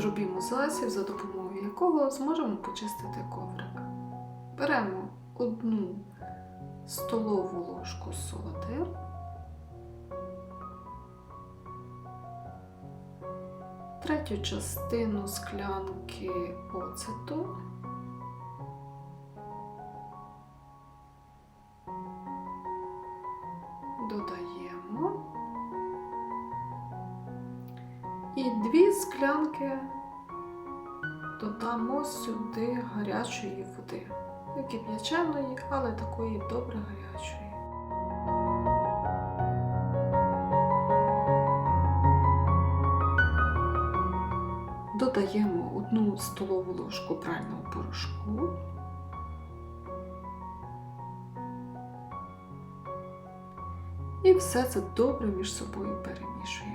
зробімо засіб, за допомогою якого зможемо почистити коврик. Беремо одну столову ложку соди, третю частину склянки оцету, дві склянки додамо сюди гарячої води. Не кип'яченої, але такої добре гарячої. Додаємо одну столову ложку прального порошку. І все це добре між собою перемішуємо.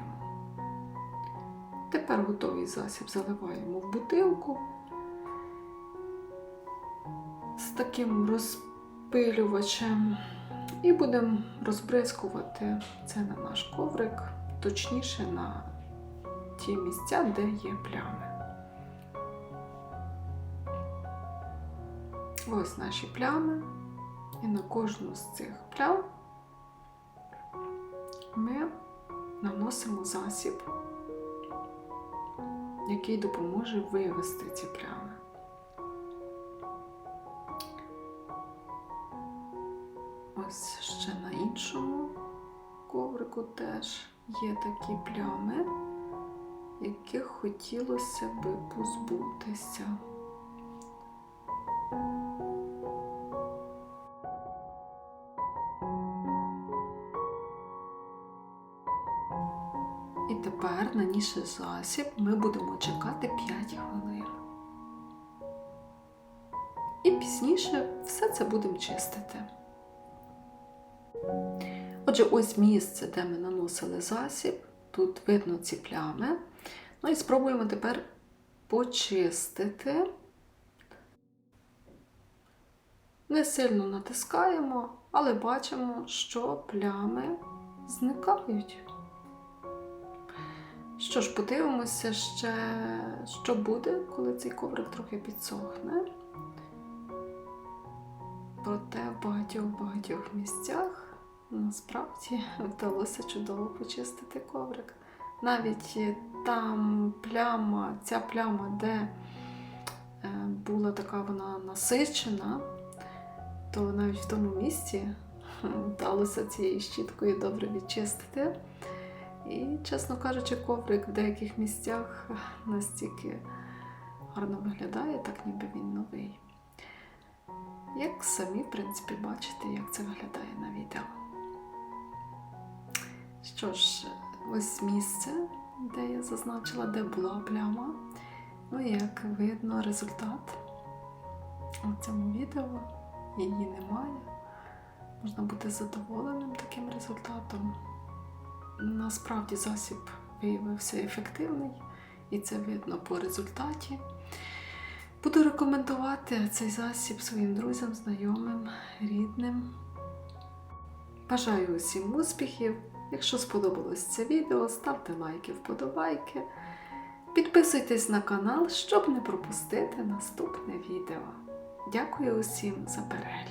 Тепер готовий засіб заливаємо в бутилку. З таким розпилювачем. І будемо розбризкувати це на наш коврик, точніше на ті місця, де є плями. Ось наші плями, і на кожну з цих плям ми наносимо засіб, який допоможе вивести ці плями. Ось ще на іншому коврику теж є такі плями, яких хотілося би позбутися. І тепер, нанісши засіб, ми будемо чекати 5 хвилин. І пізніше все це будемо чистити. Отже, ось місце, де ми наносили засіб. Тут видно ці плями. Ну і спробуємо тепер почистити. Не сильно натискаємо, але бачимо, що плями зникають. Що ж, подивимося ще, що буде, коли цей коврик трохи підсохне. Проте в багатьох-багатьох місцях насправді вдалося чудово почистити коврик. Навіть там пляма, ця пляма, де е, була така вона насичена, то навіть в тому місці вдалося цією щіткою добре відчистити. І, чесно кажучи, коврик в деяких місцях настільки гарно виглядає, так ніби він новий. Як самі, в принципі, бачите, як це виглядає на відео. Що ж, ось місце, де я зазначила, де була пляма. Ну як видно, результат у цьому відео її немає. Можна бути задоволеним таким результатом. Насправді засіб виявився ефективний, і це видно по результаті. Буду рекомендувати цей засіб своїм друзям, знайомим, рідним. Бажаю усім успіхів! Якщо сподобалось це відео, ставте лайки, вподобайки. Підписуйтесь на канал, щоб не пропустити наступне відео. Дякую усім за перегляд!